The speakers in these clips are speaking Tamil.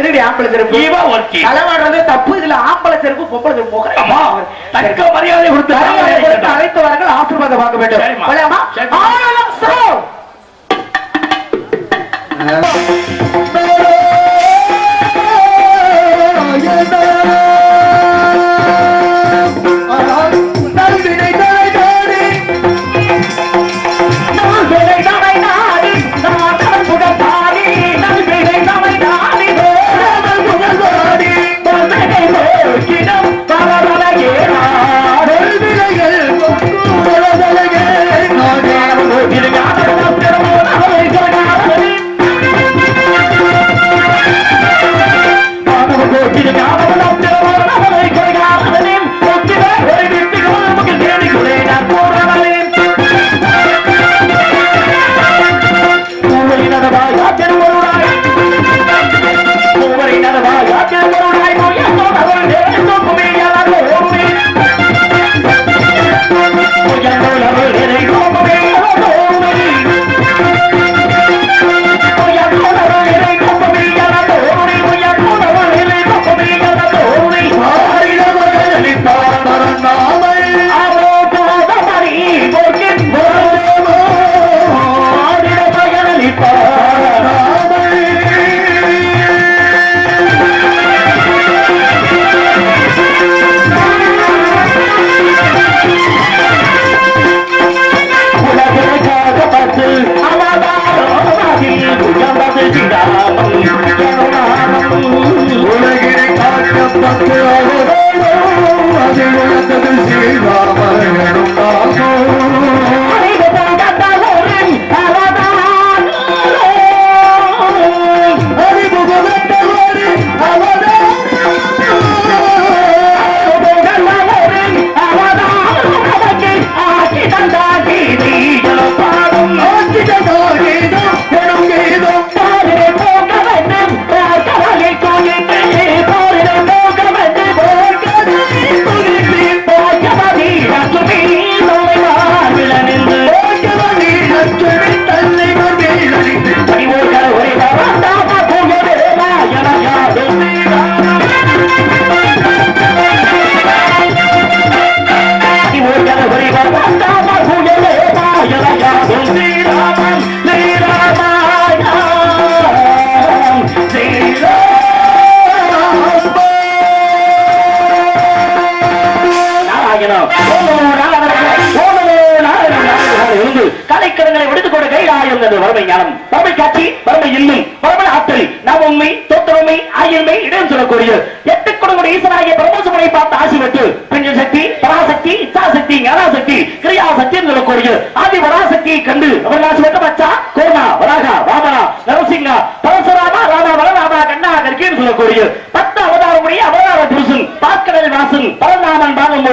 எதுக்கு ஆம்பளை செருப்பு? இவ ஒருத்தி களவாடுறது தப்பு இதுல ஆம்பளை செருப்பு பொம்பளை செருப்பு தக்க மரியாதை கொடுத்து அழைத்து வாருங்கள் ஆசீர்வாதம் பார்க்க வேண்டும். சரிம்மா.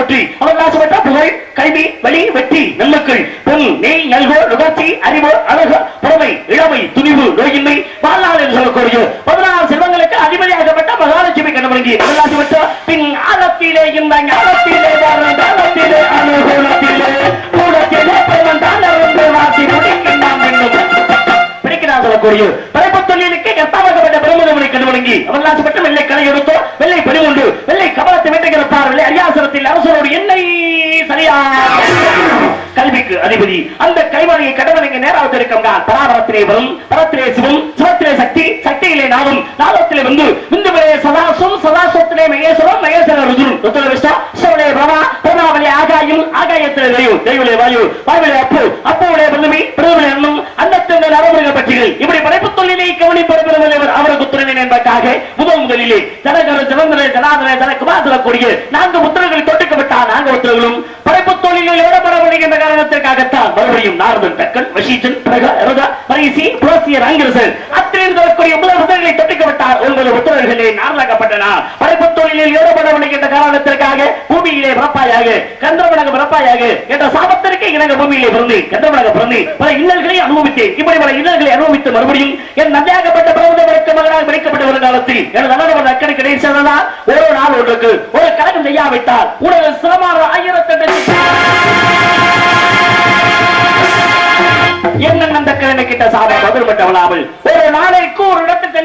போற்றி அவர் ஆசைப்பட்ட புகழ் கல்வி வழி வெற்றி நல்லக்கள் பொல் நெய் நல்கோ நுகர்ச்சி அறிவு அழகு பொறுமை இளமை துணிவு நோயின்மை வாழ்நாள் என்று சொல்லக்கூடிய பதினாறு செல்வங்களுக்கு அதிபதியாகப்பட்ட மகாலட்சுமி கண்டுபிடி அவர் ஆசைப்பட்ட பின் ஆழத்திலே இந்த ஞானத்திலே தாளத்திலே அனுகூலத்திலே கூடத்திலே பெருமந்தால் இருந்து வாசி முடிக்கின்றான் என்னும். பிடிக்கிறார் சொல்லக்கூடிய படைப்பு தொழிலுக்கு எத்தாமக்கப்பட்ட பெருமுதமனை கண்டுபிடுங்கி ஆசைப்பட்ட வெள்ளை கலை எடுத்தோ வெள்ளை பெருமுண்டு வெள்ளை கபலத்தை வேட்டைகிறப்பார் வெள்ளை அறியா அரசரோடு என்னை சரியா கல்விக்கு அதிபதி. அந்த கைவாணியை கடவுளுக்கு நேராக இருக்கும் பராபரத்திலே வரும் பரத்திலே சிவம் சிவத்திலே சக்தி சக்தியிலே நாவும் நாதத்திலே வந்து விந்துவிலே சதாசம் சதாசத்திலே மகேஸ்வரம் மகேஸ்வர ருதுரும். ருத்துல விஷ்ணா சிவலே பிரமா பிரமாவளி ஆகாயம் ஆகாயத்திலே தெய்வ தெய்வலே வாயு வாயுவிலே அப்பு அப்புவிலே பிரதமி பிரதமி அன்னம் அன்னத்தின் நரமுருக பட்சிகள். இப்படி படைப்பு தொழிலை கவனிப்பது கவனிப்படுகிறவர் அவருக்கு துணைவன் என்பதற்காக முதல் முதலிலே ஜனகர ஜனந்தர ஜனாதன ஜனகுமார் சொல்லக்கூடிய நான்கு புத்திரங்களுக்கு தொட்டுக்கப்பட்டார் படைப்பு தொழிலில் ஏறப்பட காரணத்திற்காகத்தான் மறுபடியும் நார்மன் பெக்கன் வசீஜன் பிரகா ரத பரிசி புலசியர் ஆங்கிலசன் அத்தனை சொல்லக்கூடிய முதல் முத்திரங்களை தொட்டுக்கப்பட்டார் உங்கள் முத்திரர்களே நாரதாக்கப்பட்டனா படைப்பு தொழிலில் ஈடுபட காரணத்திற்காக பூமியிலே பிறப்பாயாக கந்தரமனக பிறப்பாயாக என்ற சாபத்திற்கு இணங்க பூமியிலே பிறந்து கந்தரமனக பிறந்து பல இன்னல்களை அனுபவித்தேன் இப்படி பல இன்னல்களை அனுபவித்து மறுபடியும் என் நன்றியாகப்பட்ட பிரபந்தவருக்கு மகனாக பிடிக்கப்பட்ட ஒரு காலத்தில் எனது அண்ணன் அக்கறை கிடைச்சதா ஒரு நாள் ஒன்றுக்கு ஒரு கலகம் செய்யாவிட்டால் உனது சிரமமான ஆயிரத்தி என்ன அந்த கிழமை கிட்ட சாதம் பதில் பட்டவளாமல் ஒரு நாளைக்கு ஒரு இடத்துக்கு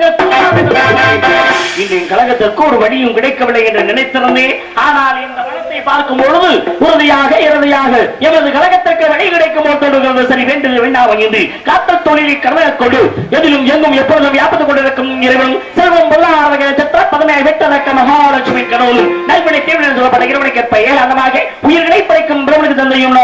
கழகத்திற்கு ஒரு வழியும் கிடைக்கவில்லை என்று நினைத்திருந்தேன். ஆனால் இந்த வளத்தை பார்க்கும் பொழுது உறுதியாக இறுதியாக எமது கழகத்திற்கு வழி கிடைக்கும் போது சரி வேண்டும் வேண்டாம் என்று காத்த தொழிலை கடமையாக கொண்டு எதிலும் எங்கும் எப்பொழுதும் வியாபத்து கொண்டிருக்கும் இறைவன் செல்வம் பொருளாதார சத்திர பதினாறு வெட்டதக்க மகாலட்சுமி கடவுள். நல்வினை தீவிரம் சொல்லப்பட்ட இறைவனுக்கேற்ப ஏகாந்தமாக உயிர்களை படைக்கும் பிரம்மனுக்கு தந்தையும்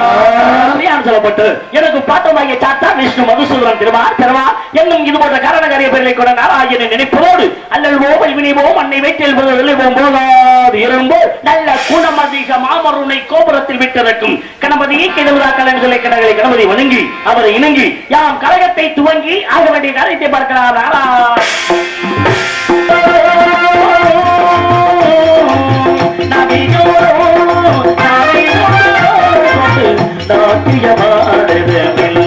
நாரதன் சொல்லப்பட்டு எனக்கு பாட்டமாகிய சாத்தா விஷ்ணு மதுசூதன் திருமா திருமா என்னும் இது போன்ற காரணகாரிய பெருளை கூட நாராயண நினைப்பதோடு அல்லல்வோம் அல்வினைவோம் அன்னை வைத்தில் விளைவோம் போகாது இரும்போ நல்ல குணம் அதிக மாமருனை கோபுரத்தில் விட்டிருக்கும். கணபதியை கிழவரா கலன்களை கடகளை கணபதி வணங்கி அவரை இணங்கி யாம் கழகத்தை துவங்கி ஆக வேண்டிய காரியத்தை பார்க்கிறார் நாரா விட்டு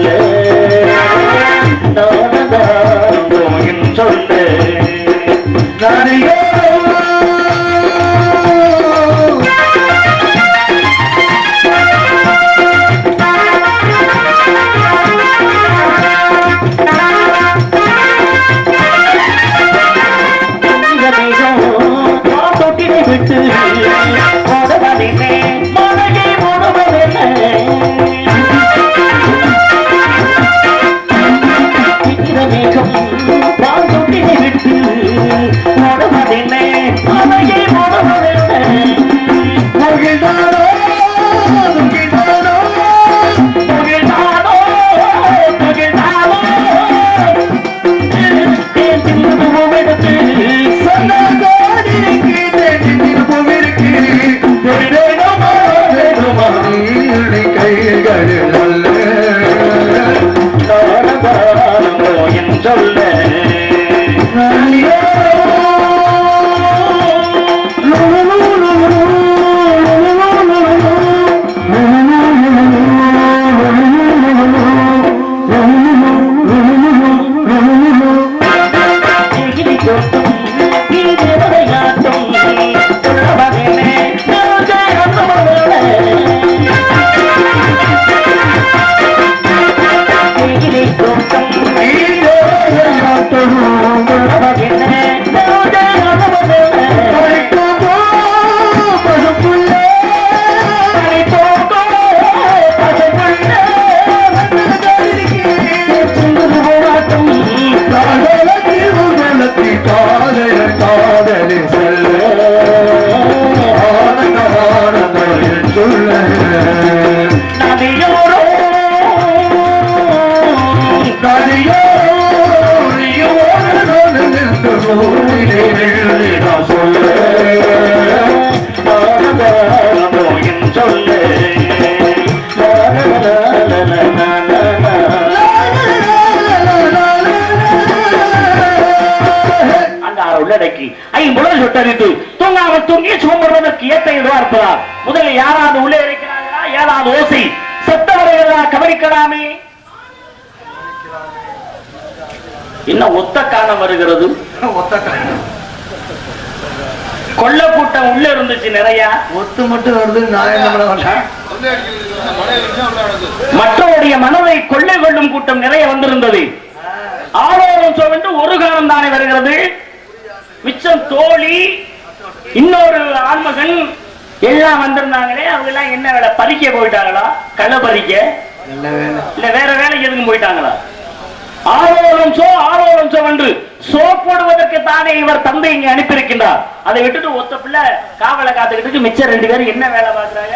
கொள்ள கூட்டம் உள்ள இருந்துச்சு நிறைய. ஒத்து மட்டும் வருது நான் என்ன பண்ண மாட்டேன்? மற்றவருடைய மனதை கொள்ளை கொள்ளும் கூட்டம் நிறைய வந்திருந்தது. ஆரோரம் சொல்லிட்டு ஒரு காலம் தானே வருகிறது. மிச்சம் தோழி இன்னொரு ஆண்மகன் எல்லாம் வந்திருந்தாங்களே அவங்க எல்லாம் என்ன வேலை பறிக்க போயிட்டாங்களா களை பறிக்க? இல்ல வேற வேலைக்கு எதுக்கும் போயிட்டாங்களா? ஆரோரம் சோ ஆரோரம் சோ என்று சோ போடுவதற்கு தானே இவர் தந்தை இங்க அனுப்பியிருக்கின்றார். அதை விட்டுட்டு ஒத்த பிள்ளை காவலை காத்துக்கிட்டு மிச்சம் ரெண்டு பேரும் என்ன வேலை பாக்குறாங்க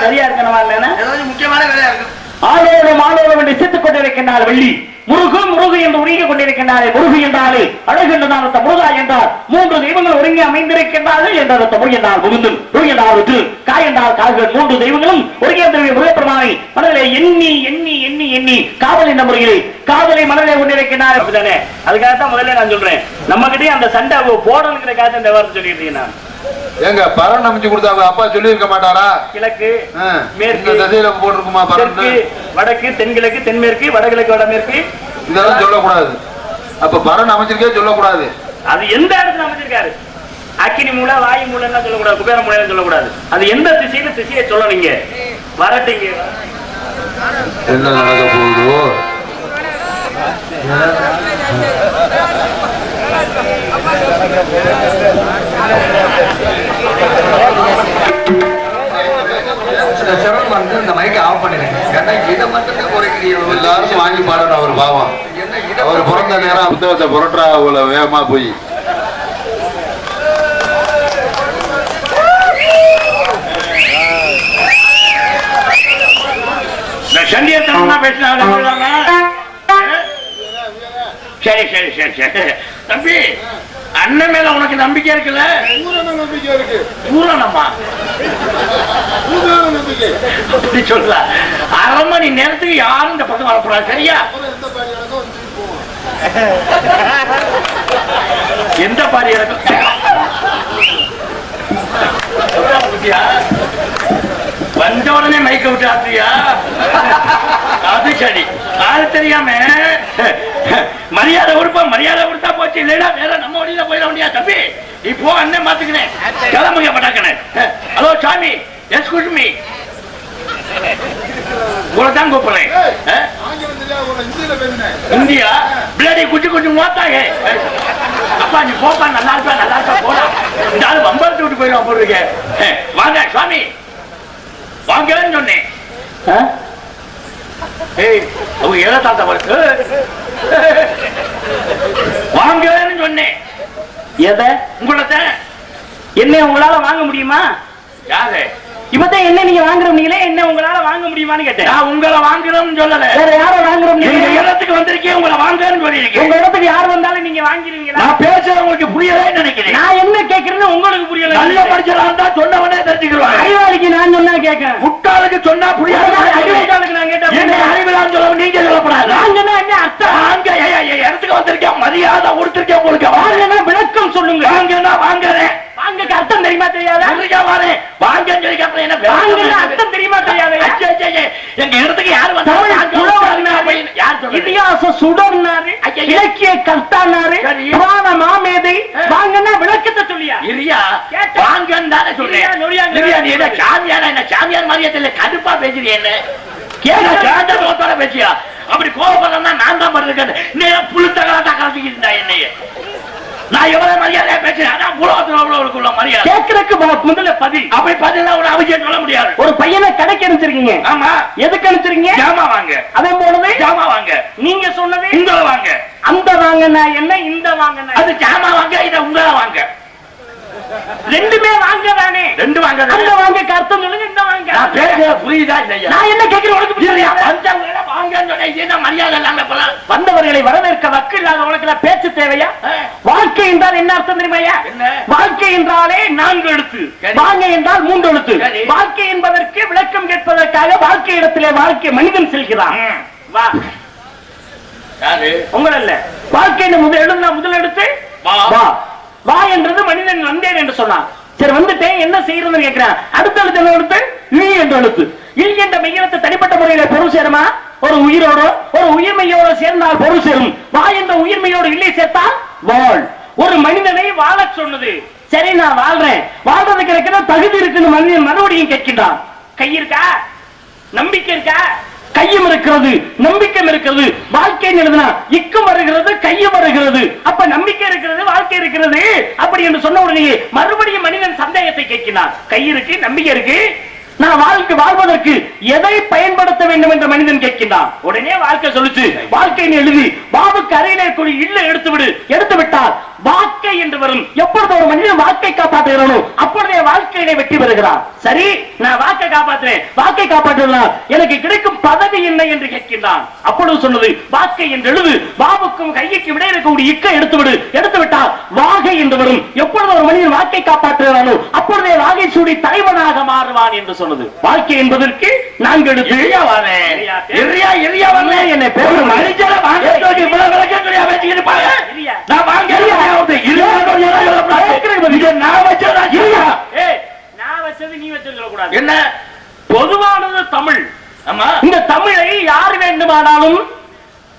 சரியா இருக்கணுமா இல்லைன்னா? முக்கியமான வேலையா இருக்கு ஆலோலம் ஆலோலம் என்று சித்துக் கொண்டிருக்கின்றார் வெள்ளி. முருகு முருகு என்று உருகிக் கொண்டிருக்கின்றாரே. முருகு என்றாலே அழகு என்றால் அந்த முருகா என்றார் மூன்று தெய்வங்கள் ஒருங்கி அமைந்திருக்கின்றார்கள் என்ற அந்த முருகு என்றால் முகுந்தும் முருகு என்றால் விட்டு காய் என்றால் கால்கள் மூன்று தெய்வங்களும் ஒருங்கிய முருகப்பெருமானை மனதிலே எண்ணி எண்ணி எண்ணி எண்ணி காதல் என்ற முறையிலே காதலை மனதிலே கொண்டிருக்கின்றார் அப்படித்தானே அதுக்காக தான் முதல்ல நான் சொல்றேன். நம்ம கிட்டே அந்த சண்டை போடணுங்கிறக்காக இந்த வார்த்தை சொல்லிட்டு இருக்கேன் நான். ஏங்க பரன் அமைச்சு கொடுத்தாங்க அப்பா சொல்லி இருக்க மாட்டாரா? கிழக்கு மேற்கு இந்த திசையில போட்டிருக்குமா பரன்? வடக்கு தென்கிழக்கு தென்மேற்கு வடகிழக்கு வடமேற்கு. இதெல்லாம் சொல்லக்கூடாது. அப்ப பரன் அமைச்சிருக்கே சொல்லக்கூடாது. அது எந்த இடத்துல அமைச்சிருக்காரு? அக்கினி மூலை வாயு மூலைன்னா சொல்லக்கூடாது குபேர மூலை சொல்லக்கூடாது. அது எந்த திசையில திசையை சொல்லணுங்க வரட்டுங்க. என்ன நடக்க போகுதோ? சிரமம் வந்து இந்த மைக்கை ஆஃப் பண்ணிடுங்க. ஏன்னா இதை மட்டும் குறைக்கிறீங்க. எல்லாரும் வாங்கி பாடணும் அவர் பாவம். அவர் பிறந்த நேரம் புத்தகத்தை புரட்டா அவ்வளோ வேகமா போய். இந்த சண்டியத்தனமா பேசினாங்க சரி சரி சரி சரி. தம்பி அண்ணன் மேல உனக்கு நம்பிக்கை இருக்குல்ல? நம்பிக்கை இருக்கு? பூரணமா அப்படி சொல்ல அரை மணி நேரத்துக்கு யாரும் இந்த பக்கம் வரக்கூடாது சரியா? எந்த பாரி எனக்கு வந்த உடனே மைக்க விட்டு ஆத்தியா அது சரி. அது தெரியாம மரியாதை கொடுப்பா மரியாதை கொடுத்தா போச்சு. இல்லைன்னா வேற நம்ம வழியில போயிட முடியாது தம்பி? இப்போ அண்ணன் பாத்துக்கினேன் கிளம்புங்க பட்டாக்கண்ணே. ஹலோ சாமி. எஸ்கூஸ் மீ உங்களை தான் கூப்பிடுறேன்? இந்தியா? பிளடி குச்சி குச்சி மோத்தாங்க. அப்பா நீ போப்பா நல்லா இருப்பா நல்லா இருப்பா போடா. இந்த ஆளு வம்பரத்து விட்டு போயிடும் போடுறீங்க அஹ், வாங்க சுவாமி வாங்கன்னு சொன்னேன்? ஏய் அவங்க எதை தாத்தா வருது வாங்கன்னு சொன்னேன். எதை? உங்களத என்ன உங்களால வாங்க முடியுமா? யாரு? இப்பதான் என்ன நீங்க வாங்குறீங்களே என்ன உங்களால வாங்க முடியுமான்னு கேட்டேன். நான் உங்களை வாங்குறோம்னு சொல்லல. வேற யார வாங்குறோம் நீங்க இடத்துக்கு வந்திருக்கேன் உங்களை வாங்குறேன்னு சொல்லிருக்கேன் உங்க இடத்துக்கு யார் வந்தாலும் நீங்க வாங்கிருவீங்களா? நான் பேசுறது உங்களுக்கு புரியலன்னு நினைக்கிறேன். நான் என்ன கேக்குறேன்னு உங்களுக்கு புரியல. நல்ல படிச்சலா இருந்தா சொன்னவனே தெரிஞ்சுக்கிறோம் அறிவாளிக்கு நான் சொன்னா கேட்க முட்டாளுக்கு சொன்னா புரியாது. அறிவுட்டாளுக்கு நான் கேட்டேன் அறிவிலான்னு சொல்ல நீங்க சொல்லப்படாது வாங்கன்னா என்ன அர்த்தம்? வாங்க ஏய், இடத்துக்கு வந்திருக்கேன். மரியாதை கொடுத்திருக்கேன் உங்களுக்கு. வாங்கன்னா விளக்கம் சொல்லுங்க. வாங்கன்னா வாங்குறேன். வாங்க அர்த்தம் தெரியுமா தெரியாதா? வாரேன் என்ன அர்த்தம் தெரியுமா தெரியாது? எங்க இடத்துக்கு யார் வந்தாலும் இதிகாச சுடர்னாரு இலக்கிய கர்த்தானாரு புராண மாமேதை. வாங்கன்னா விளக்கத்தை சொல்லியா? இல்லையா வாங்கன்னு தானே சொல்றேன். நீ என்ன சாமியாரா என்ன சாமியார் மாதிரியே தெரியல. கடுப்பா பேசுறீ என்ன? கேட்க கேட்ட நோத்தோட பேசியா? அப்படி கோபப்படுறா நான் தான் பண்ணிருக்கேன் நீ புழுத்தகலாட்டா கலந்துக்கிட்டு இருந்தா என்னைய? நான் எவ்வளவு மரியாதையா பேசுறேன் அதான் புலவத்துல அவ்வளவுக்குள்ள மரியாதை. கேட்கறதுக்கு முதல்ல பதில் அப்படி பதில் ஒரு அவசியம் சொல்ல முடியாது. ஒரு பையனை கடைக்கு அனுப்பிச்சிருக்கீங்க. ஆமா. எதுக்கு அனுப்பிச்சிருக்கீங்க? ஜாமா வாங்க. அதே போலவே ஜாமா வாங்க. நீங்க சொன்னது உங்களை வாங்க. அந்த வாங்கினா என்ன இந்த வாங்கினா? அது ஜாமா வாங்க இத உங்களை வாங்க. ரெண்டுமே வாங்க தானே ரெண்டு வாங்க அந்த வாங்க அர்த்தம் சொல்லுங்க இந்த வாங்க. நான் பேச புரியுதா இல்லையா? நான் என்ன கேக்குறேன் உனக்கு புரியலையா வந்தவங்க வாங்கன்னு சொன்னா மரியாதை இல்லாம போலாம் வந்தவர்களை வரவேற்க வக்கு இல்லாத உனக்கு பேச்சு தேவையா? வாழ்க்கை என்றால் என்ன அர்த்தம் தெரியுமாயா வாழ்க்கை என்றாலே நான்கு எழுத்து. வாங்க என்றால் மூன்று எழுத்து. வாழ்க்கை என்பதற்கு விளக்கம் கேட்பதற்காக வாழ்க்கை இடத்திலே வாழ்க்கை மனிதன் செல்கிறான். வா. உங்கள் அல்ல வாழ்க்கை முதல் எழுதுனா முதல் எழுத்து? வா. வா என்றது மனிதன் வந்தேன் என்று சொன்னான். சரி வந்துட்டேன் என்ன செய்யறதுன்னு கேட்கிறேன். அடுத்த எழுத்து என்ன எழுத்து இழி என்ற எழுத்து இழி என்ற மையத்தை தனிப்பட்ட முறையில பொருள் சேருமா? ஒரு உயிரோடு ஒரு உயிர்மையோடு சேர்ந்தால் பொருள் சேரும். வா என்ற உயிர்மையோடு இல்லை சேர்த்தால் வாழ். ஒரு மனிதனை வாழ சொன்னது. சரி நான் வாழ்றேன். வாழ்றதுக்கு இருக்கிற தகுதி இருக்குன்னு மனிதன் மறுபடியும் கேட்கின்றான். கை இருக்கா? நம்பிக்கை இருக்கா? கையும் இருக்கிறது நம்பிக்கை இருக்கிறது வாழ்க்கை எழுதுனா இக்கும் வருகிறது கையும் வருகிறது. அப்ப நம்பிக்கை இருக்கிறது வாழ்க்கை இருக்கிறது. அப்படி என்று சொன்ன உடனே மறுபடியும் மனிதன் சந்தேகத்தை கேட்கிறான். கை இருக்கு நம்பிக்கை இருக்கு. நான் வாழ்க்கை வாழ்வதற்கு எதை பயன்படுத்த வேண்டும் என்று மனிதன் கேட்கின்றான். உடனே வாழ்க்கை சொல்லுச்சு. வாழ்க்கைன்னு எழுதி பாபுக்கு அறையிலே கூடி இல்ல எடுத்து விடு எடுத்து விட்டால் வாக்கை என்று வரும். எப்பொழுது ஒரு மனிதன் வாக்கை காப்பாற்றுகிறானோ அப்பொழுதே வாழ்க்கையிலே வெற்றி பெறுகிறான். சரி நான் வாக்கை காப்பாற்றுறேன். வாக்கை காப்பாற்றுகிறான் எனக்கு கிடைக்கும் பதவி என்ன என்று கேட்கின்றான். அப்பொழுது சொன்னது வாக்கை என்று எழுது. பாபுக்கும் கைய்க்கு விட இருக்கக்கூடிய இக்கை எடுத்து விடு எடுத்து விட்டால் வாகை என்று வரும். எப்பொழுது ஒரு மனிதன் வாக்கை காப்பாற்றுகிறானோ அப்பொழுதே வாகை சூடி தலைவனாக மாறுவான் என்று சொன்னது. வாழ்க்கை என்பதற்கு நான்கு எடுத்து என்னை பேச மனிதன வாங்க தூக்கி இவ்வளவு விளக்கம் கிடையாது வச்சுக்கிட்டு பாரு. நான் வாங்க இது நான் வச்சதா இல்லையா நான் வச்சது நீ வச்சது சொல்லக்கூடாது என்ன பொதுவானது தமிழ் ஆமா இந்த தமிழை யார் வேண்டுமானாலும்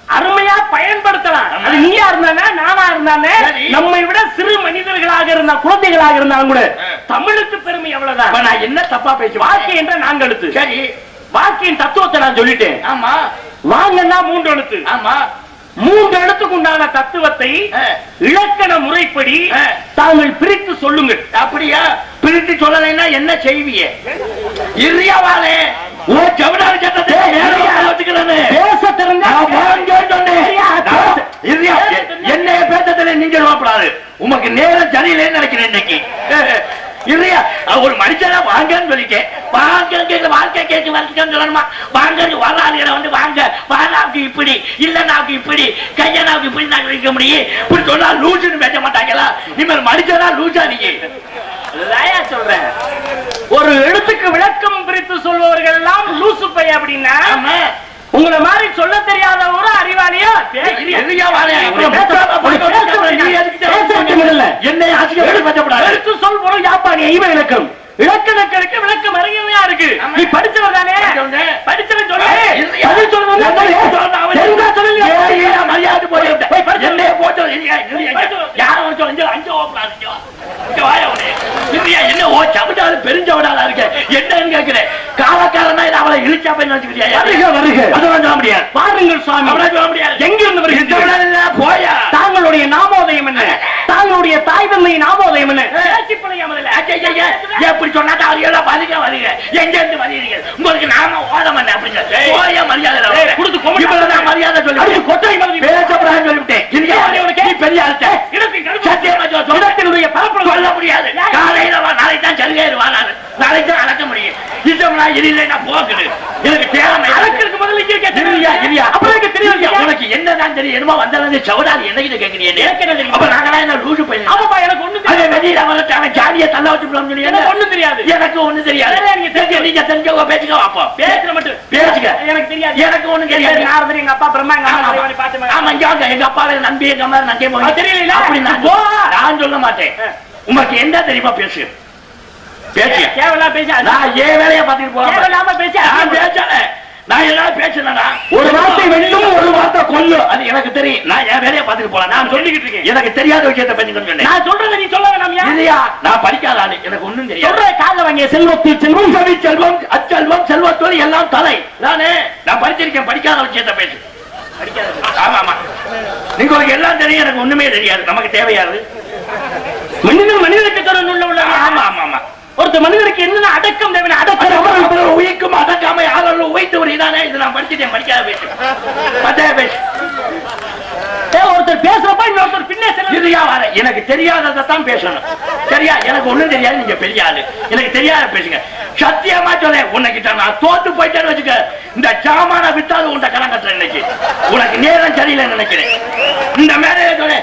அருமையா பயன்படுத்தலாம். அது நீயா இருந்தானே நானா இருந்தானே. நம்மை விட சிறு மனிதர்களாக இருந்தா குழந்தைகளாக இருந்தாலும் கூட. தமிழுக்கு பெருமை அவ்வளவுதான் அப்ப நான் என்ன தப்பா பேசுவேன்? வாக்கு என்ற நான்கு எழுத்து. சரி. வாக்கின் தத்துவத்தை நான் சொல்லிட்டேன். ஆமா. வாங்கன்னா மூன்று எழுத்து. ஆமா. மூன்று எழுத்துக்கு உண்டான தத்துவத்தை. இலக்கண முறைப்படி. தாங்கள் பிரித்து சொல்லுங்கள். அப்படியா? பிரித்து சொல்லலைன்னா என்ன செய்விய இறியாவாலே ஓ ஜவுடாரி சட்டத்தை நேரடியா வச்சுக்கிறேன்னு பேச தெரிஞ்சா நான் வாங்க சொன்னேன். சரியா? நான் இறியா, பேச எ- தெரிஞ்சா- என்னைய பேசத்துல நீங்க சொல்லப்படாது உமக்கு நேரம் சரியில்லைன்னு நினைக்கிறேன் இன்னைக்கு. இல்லையா ஒரு மனுஷனா வாங்கன்னு சொல்லிட்டேன். வாங்க வாழ்க்கை கேட்க வரச்சுக்கன்னு சொல்லணுமா? வாங்க வராதுகளை வந்து வாங்க. வானாவுக்கு இப்படி இல்லைனாவுக்கு இப்படி கையனாவுக்கு இப்படி நான் இருக்க முடியும். இப்படி சொன்னா லூசுன்னு பேச மாட்டாங்களா? நீங்கள் மனுஷனா லூசா நீங்க சொல்றேன். ஒரு எழுத்துக்கு விளக்கம் பிரித்து சொல்பவர்கள் எல்லாம் லூசு பை அப்படின்னா. உங்களை மாதிரி சொல்ல தெரியாத ஒரு அறிவாளியா. என்னை ஆசிரியர் சொல் பொருள் யாப்பாங்க இவ இலக்கம் இலக்கணக்கு விளக்கம் அறிஞமையா இருக்கு. நீ படிச்சவர் தானே. படிச்சவன் சொல்லு. மரியாதை. போய் என்னைய போட்டு இல்லையா, இல்லையா, படிச்சு. யாரை வந்து சொல்லு, இங்க அஞ்சு ஓப்பனாரு, இங்க வா. இங்க வாயா உன்னை. இல்லையா, என்ன? ஓ சவிட்டாரு பெருஞ்சவடாலா இருக்க? என்னன்னு கேட்கிறேன். காலக்காரனா இது அவளை இழிச்சா போய் நினைச்சுக்கிறியா வருக, வருக. அதெல்லாம் சொல்ல முடியாது. பாருங்கள் சுவாமி. அவளை சொல்ல முடியாது. எங்கிருந்து இல்ல, போயா. தாங்களுடைய நாமோதயம் என்ன? தாங்களுடைய தாய் தந்தை நாமோதயம் என்ன? எப்படி சொன்னா அவர்கள் வருக வருக. எங்க இருந்து உங்களுக்கு நாம ஓதம் என்ன அப்படிங்க போய மரியாதை இல்ல. ஏய், கொடுத்து கொமட்டா. இவ்வளவுதான் மரியாதை சொல்லி அடுத்து கொட்டை மறுபடியும் பேசப்படாதுன்னு சொல்லிவிட்டேன் இல்லையா? ஏய், உனக்கு? நீ பெரிய ஆள்கிட்ட. இடத்தின் கருப்பு. சத்தியமா சொல்ல- சொல்ல- இடத்தினுடைய பரப்பளவு. சொல்ல முடியாது காலையில வா நாளைக்கு தான் சலுகையில் வா நானு. நாளைக்கு தான் அளக்க முடியும் இல்லைன்னா எனக்கு தேவை அளக்கிறதுக்கு முதல்ல இங்கே கேட்டு இல்லையா. அப்புறம் எனக்கு இல்லையா, உனக்கு என்னதான் தெரியும் என்னமோ வந்தவங்க சவுடாது என்னகிட்ட கேட்கிறீங்க எனக்கு என்ன? அப்ப லூசு ஆமாப்பா எனக்கு ஒண்ணு அதே தெரியாது. வெளியில வரட்டு அவன் ஜாலியை தள்ள வச்சு சொல்லி எனக்கு ஒண்ணும் தெரியாது. எனக்கு ஒண்ணு தெரியாது. நீங்க தெரிஞ்ச- நீங்க தெரிஞ்சவங்க பேசுங்க அப்போ. பேசுற மட்டும். பேசுங்க. எனக்கு தெரியாது. எனக்கு ஒண்ணும் என் தெரியாது. நாரதர் எங்க அப்பா பிரம்மா எங்க அம்மா ஆமா. இங்க. எங்க அப்பாவை நம்பி எங்க அம்மா நம்பி. தெரியல. அப்படி நான் சொல்ல மாட்டேன். உனக்கு என்ன தெரியுமா பேசு. பேசு கேவலா பேச நான் ஏன் வேலையை பார்த்துட்டு போறேன் தேவையில்லாம பேசி நான் பேசல. நான் ஏதாவது பேசுனேனா ஒரு வார்த்தை வெல்லும், ஒரு வார்த்தை கொல்லும் அது எனக்கு தெரியும். நான் என் வேலையை பார்த்துட்டு போறேன் நான் சொல்லிக்கிட்டு இருக்கேன். எனக்கு தெரியாத விஷயத்தை பேசிக்கணும்னு சொன்னேன். நான் சொல்றதை நீ சொல்ல வேணாம்யா இல்லையா? நான் படிக்காத ஆளு. எனக்கு ஒண்ணும் தெரியாது. சொல்ற வாங்கிய செல்வத்தில் செல்வம். கவி செல்வம் அச்செல்வம் செல்வத்தோடு எல்லாம் தலை. நானே நான் படிச்சிருக்கேன். படிக்காத விஷயத்தை பேசு. ஆமா ஆமா. நீங்க உங்களுக்கு எல்லாம் தெரியும். எனக்கு ஒண்ணுமே தெரியாது. நமக்கு தேவையாது மனிதன் மனிதனுக்கு உள்ள ஆமா ஆமா ஆமா. ஒருத்தர் மனிதனுக்கு என்னென்ன அடக்கம் தேவை அடக்கம் உயிக்கும் அடக்காம யாரும் உயித்து ஒரு இதானே? இது நான் படிச்சுட்டேன் படிக்காத பேசு பத்தாய பேசு ஏய், ஒருத்தர் பேசுறப்ப இன்னொருத்தர் பின்னே இதுயா வர. எனக்கு தெரியாததை தான் பேசணும். சரியா எனக்கு ஒண்ணும் தெரியாது நீங்க பெரிய ஆளு. எனக்கு தெரியாத பேசுங்க. சத்தியமா சொல்ல உன்னைக்கிட்ட நான் தோத்து போயிட்டேன்னு வச்சுக்க. இந்த சாமான வித்தாது உன்ட கடன் கட்டுறேன் இன்னைக்கு. உனக்கு நேரம் சரியில்லைன்னு நினைக்கிறேன். இந்த மேலே சொல்ல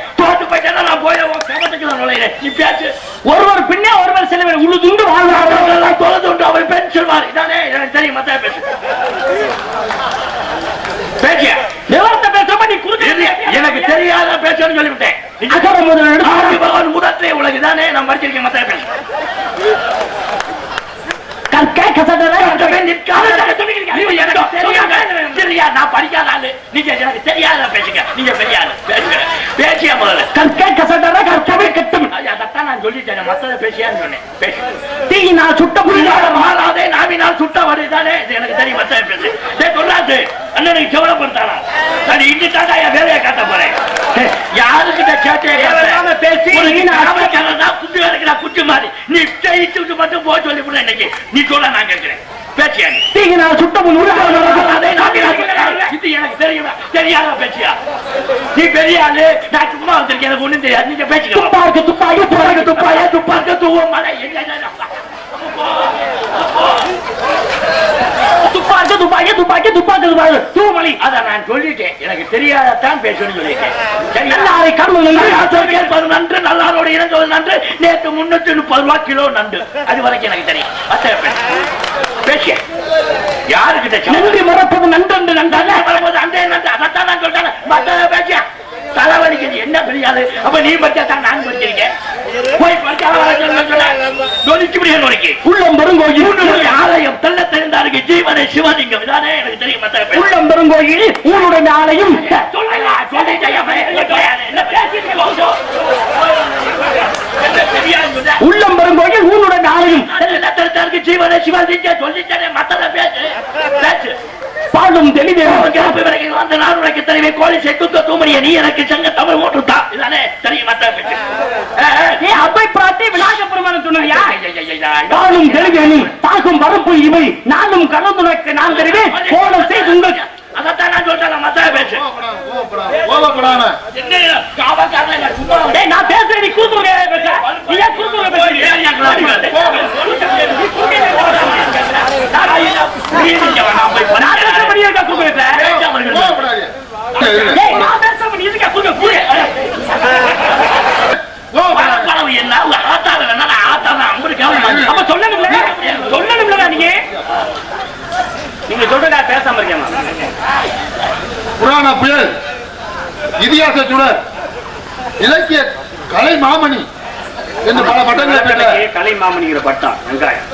தோத்து போயிட்டேன்னா நான் போய் உன் கபத்துக்கு நான் நுழையிறேன். நீ பேசு ஒருவர் பின்னே ஒருவர் செல்ல வேண்டும் உழுதுண்டு வாழ்வார்கள் அவர்களெல்லாம் தொலைந்து உண்டு அவர் பெண் சொல்வார். இதானே எனக்கு தெரியும். மத்த பேசு பேசிய நிலவரத்தை நீ குறுக்க எனக்கு தெரியாத பேசுன்னு சொல்லிவிட்டேன். அகர முதல் பகவான் உலகு. தானே நான் மத்த பேசு கற்க கசடர நிற்காத நீங்க எனக்கு தெரியாத சரியா நான் படிக்காத ஆளு நீங்க எனக்கு தெரியாத பேசுங்க நீங்க பெரிய ஆளு பேசுங்க பேசியா முதல்ல கற்க கசடர கற்கவே கட்டும் ஐயா, அதைத்தான் நான் சொல்லிட்டேன் மத்தத பேசியான்னு சொன்னேன் தீயினால் சுட்ட புரியாத மாறாதே நாவினால் சுட்ட வருதானே எனக்கு தெரியும் மத்த பேசு சொல்லாது. அண்ணனுக்கு செவலப்படுத்தானா நான் இன்னி தாண்டா என் வேலையை காட்ட போறேன். யாருக்கிட்ட கேட்டே தேவையில்லாம பேசி குட்டி வேலைக்கு நான் குட்டி மாதிரி. நீ ஜெயிச்சுட்டு மட்டும் போக சொல்லி கூட இன்னைக்கு நீ சொல்ல நான் கேட்கிறேன். பேசியா நீ? தீயினால் சுட்ட இது எனக்கு தெரியுமா? தெரியாத பேசியா நீ பெரிய ஆளு. நான் சும்மா வந்திருக்கேன். எனக்கு ஒண்ணும் தெரியாது. நீங்க பேசிக்கலாம் துப்பாக்கு துப்பாக்கி துப்பாக்கு துப்பாயா துப்பாக்கு மலை எங்க துப்பாக்கி துப்பாக்கி துப்பாக்கி துப்பாக்கி துப்பாக்கி தூமலி அத நான் சொல்லிட்டேன் எனக்கு தெரியாதத்தான் பேசணும்னு சொல்லிட்டேன் எல்லாரை கடவுள் யாசோர் கேட்பது நன்று நல்லாரோட இறங்குவது நன்று நேற்று முன்னூத்தி முப்பது ரூபாய் கிலோ நண்டு அது வரைக்கும் எனக்கு தெரியும் அத்தனை பேசிய யாருக்கிட்ட நன்றி மறப்பது நன்று நன்றாக மறப்பது அன்றே அந்த நன்று அதைத்தான் நான் சொல்றேன் மத்த பேசியா தலைவலிக்குது. என்ன தெரியாது அப்ப நீ படிச்சா நான் படிச்சிருக்கேன் போய் படிச்சா நொலிச்சு முடியாது நொலிக்கு உள்ளம் பெருங்கோயில். ஆலயம் தெல்ல தெரிந்தாருக்கு. ஜீவனை சிவலிங்கம் இதானே எனக்கு தெரியும். உள்ளம் பெருங்கோயில் ஊனுடைய ஆலயம்? உள்ளம் பெருங்கோயில் ஊனுடைய ஆலயம். தெல்ல தெரிந்தாருக்கு ஜீவனை சிவலிங்கம் சொல்லிட்டேனே, மத்தத பேசு. பேசு. பாலும் வரைக்கும் வந்த நான் உனக்கு தலைமை கோழி செக்குத்த தூமணிய நீ எனக்கு சங்க தமிழ் ஓட்டுத்தா இதானே? தெரியும் ஏ அவை பிராட்டி விநாயக பெருமான் ஐயையையா. நானும் தெளிவேணும் தாகும் வரப்பு இவை நானும் கலந்துரைக்க நான் தெரிவேன் கோலம் செய்து உங்களுக்கு அதைத்தான் நான் சொல்றேன் மத்த டேய் நான் பேசுறேன் நீ கூத்துங்க பேச. நீ பேசுறீங்க நான் பேசுறபடி இருக்கா கூத்து பேச கோபப்படாதீங்க டேய் நான் பேசுறபடி இருக்கா கூத்து கூத்து கோபப்படாதீங்க என்ன ஆத்தால வேணா ஆத்தால அம்பது அப்ப சொல்லணும்ல சொல்லணும்ல நீங்க நீங்க சொல்றதா பேசாம இருக்கேன் புராண புயல் இதிகாச சுடர் இலக்கிய கலை மாமணி என்று பல பட்டங்களை பெற்ற கலை மாமணிங்கிற பட்டம் வெங்காயம்.